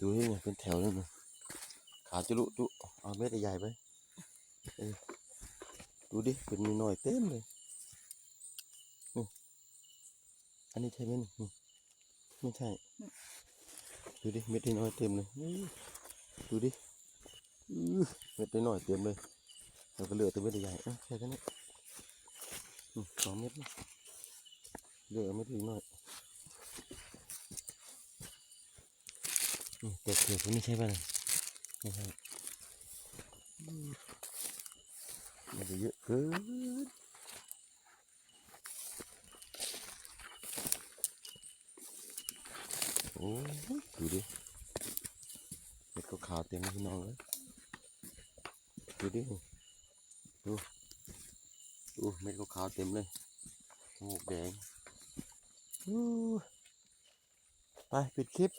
ดูนี่ไงเป็นแถวเลยนะขาจุลุจุเอาเม็ดใหญ่ไปดูดิเป็นน้อยเต็มเลยนี่อันนี้ใช่ไหมนี่ไม่ใช่ดูดิเม็ดน้อยเต็มเลยดูดิเม็ดน้อยเต็มเลยแล้วก็เหลือแต่เม็ดใหญ่ๆเอ้าใช่กันนี่สองเม็ดเหลือเม็ดอีกหน่อย อืมแต่เถื่อคนนี้ใช่ป่ะเนี่ยไม่ใช่มันจะเยอะเกินโอ้ดูดิเม็ดขาวเต็มเลยพี่น้องเลยดูดิดูดูเม็ดขาวเต็มเลยหมูกแดงไปปิดคลิป